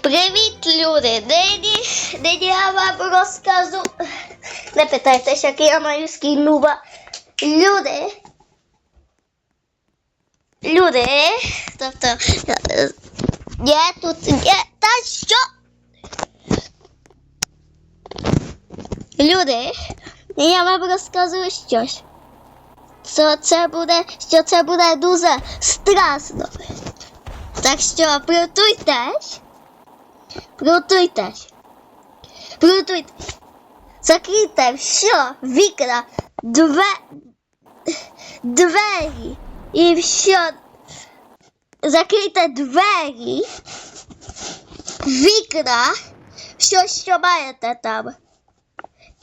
Привіт, люди! Нині, нині я вам розкажу. Не питайтеся, який я маю скін нуба. Люди. Люди. Тобто. Є тут. Є. Та що? Люди. Я вам розказую щось. Що це буде, що це буде дуже страшно. Так що приготуйтесь. Приготуйтесь. Приготуйтесь. Закрийте все, вікна, две, двері і все. Закрийте двері, вікна, все, що маєте там.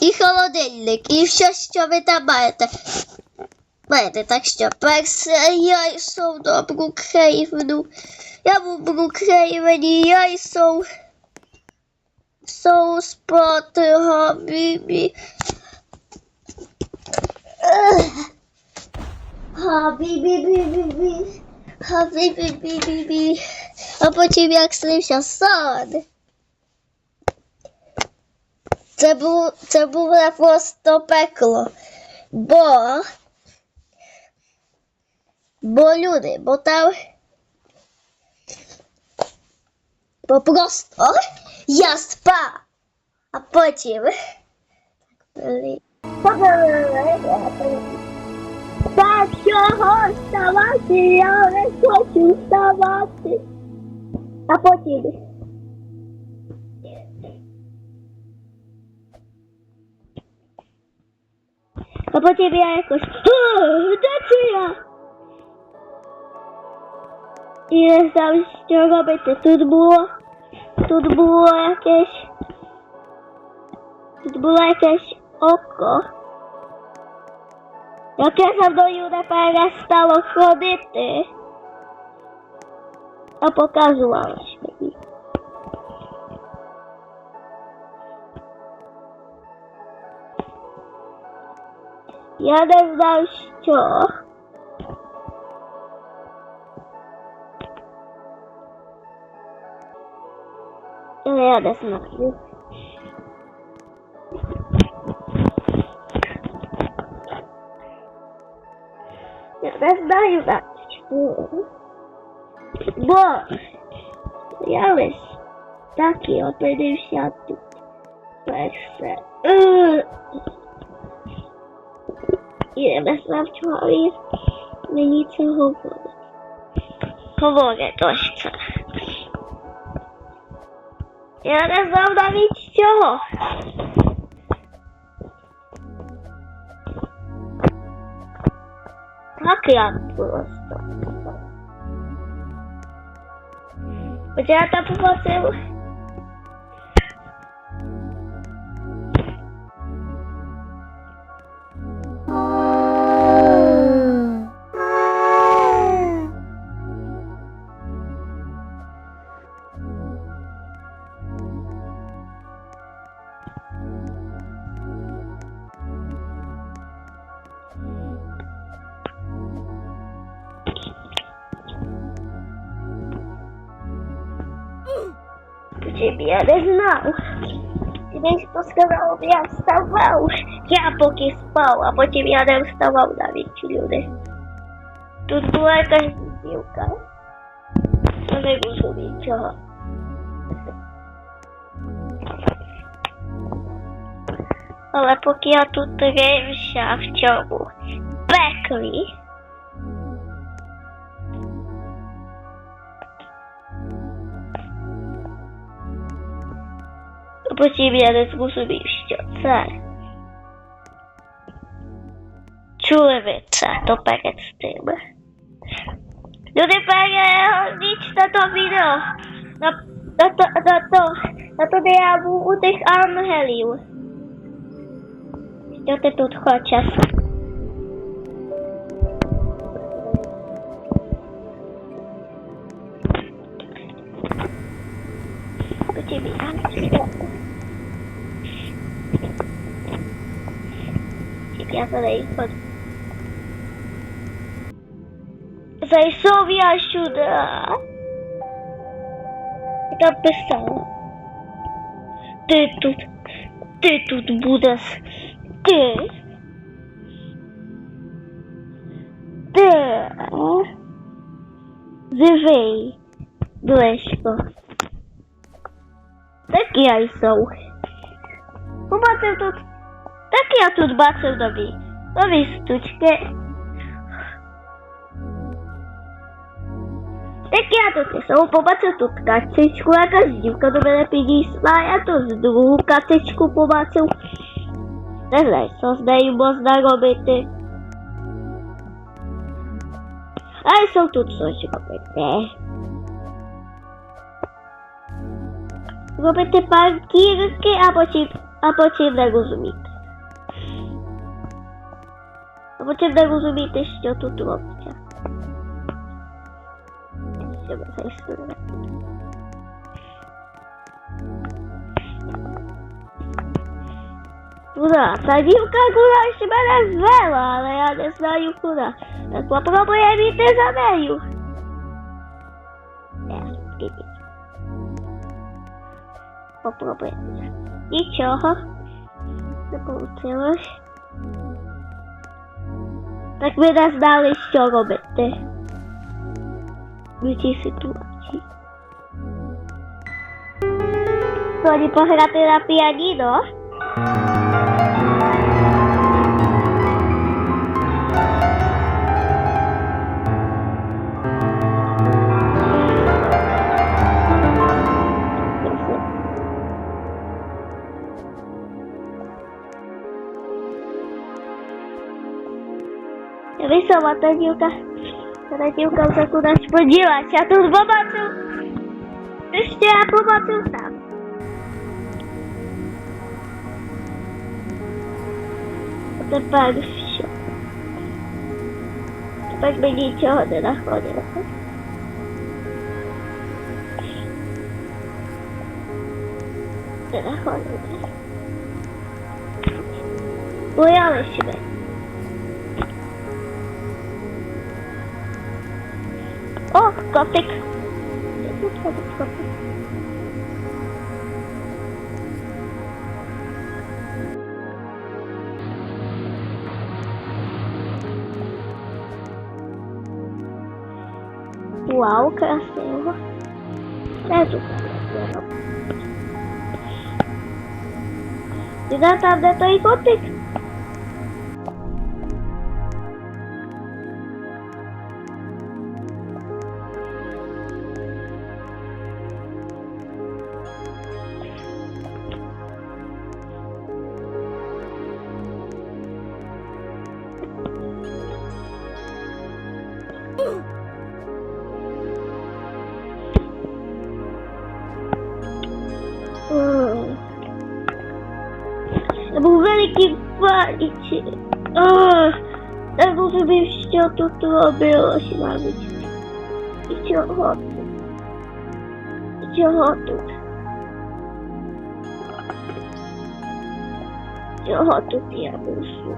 І холодильник, і все, що ви там маєте. Маєте, так що перше я йшов до Брукхейвену. Я був в Брукхейвені, я йшов. Йшов спати, Габібі. Габібі-бі-бі-бі. Габібі-бі-бі-бі. А потім як снився сон. Це було, це було просто пекло. Бо Бо люди, бо там бо просто я спав, а потім та чого вставати, я не хочу вставати. А потім. А потім я якось. «А, Де це я? І не знав, що робити. Тут було. tu było jakieś... Tu było jakieś oko. Jak ja sam do Junipera stało chodyty. A pokazywałam się. Jadę w dalszych знаю. Я знаю на що. Бо я лиш так і опинився тут. Перше. Е. І не знав, чого він мені це говорить. Говорить ось це. E agora vamos dar 20 de horror. Aqui, ó. Gosto. Vou tirar até pra você. Tibianas é não. Tibianas buscando obviar Savão. Que é a Pokespão. A Potimiana é o mal da Ventilho, né? Tudo é que a gente viu, cara. Eu nem gosto de ó. Olha, porque a tudo game o Shaft, amor. Beckley. А потім я не зрозумів, що це. Чули ви це, то перед тим. Люди перегляніть на то відео. На, на, то, на, то, на то, де я був у тих ангелів. Що ти тут хочеш? Jasne só chodź. Zajsowi tá pensando. pisała. Ty tu, ty tu budas. Ty. Ty. Żywej. Byłeśko. Taki jaj są. Chyba ty tu... Takie ja tu zobaczę dobi. Dobi sztuczkę. Takie ja tu są, popatrzę tu kaczyczku, é dziwka do mnie przyszła, ja tu z drugą kaczyczku popatrzę. Teraz co z niej można robić? Ale są tu coś de Robić parkirki, a po ci, a po ci w А потім не розуміти, що тут робиться. Куда? Та дівка кудись мене звела, але я не знаю куди. Так попробуємо йти за нею. Е? Попробуємо. Нічого. Не Tak by nas dalej ściągą będę. Ludzi sytuacji. To nie pochra ty na pianino? Висова та дівка. Та дівка вже кудись поділася, а тут побачив. Ти ще я побачив сам. А Тепер що? Тепер мені нічого не знаходилося. Не знаходилося. Боялись себе. Topic. Topic, topic. Uau, cachorro. Jesus. Diga, tá, depois, Gothic. Був великий паліч. Розумів, що тут робилось навіть. І чого тут? І чого тут? Чого тут я мушу?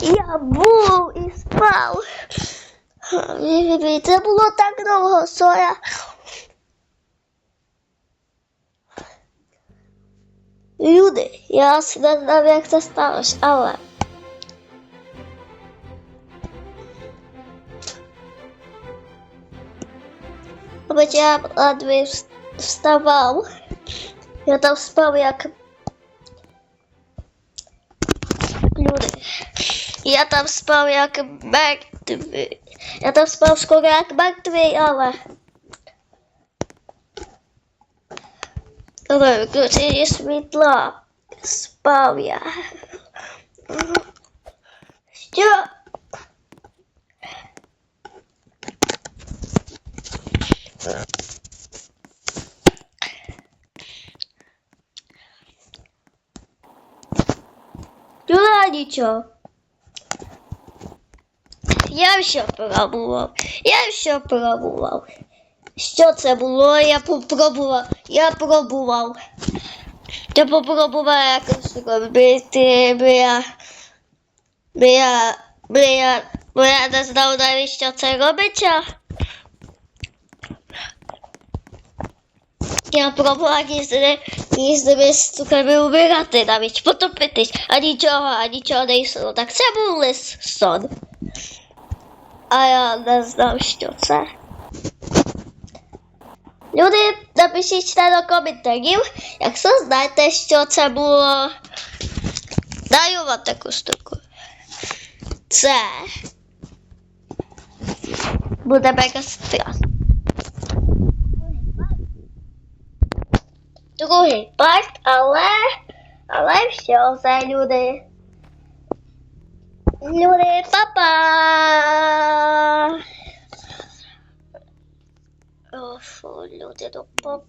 Я був і спав. Це було так довго, що я. Люди, я не знав, як це сталося, але. Мабуть, я ледве вс- вставав. Я там спав як люди. Я там спав як мертвий. Я там спав скоро як мертвий, але. Але виключення світла. спав я. Що? Була нічого. Я все пробував. Я все пробував. Що це було? Я попробував. Я пробував. Я попробував якось робити, бо я, бо я, бо я, бо я не знав навіть, що це робиться. Я пробував різними, різними штуками умирати, навіть потопитись, а нічого, а нічого не існувало. Так це був лист сон. А я не знав, що це. Люди, напишіть на коментарів, якщо знаєте, що це було. Даю вам таку штуку. Це буде мега страшно. Другий парт, але. Але все, це люди. Люди, папа! О, фу, люди, до папа.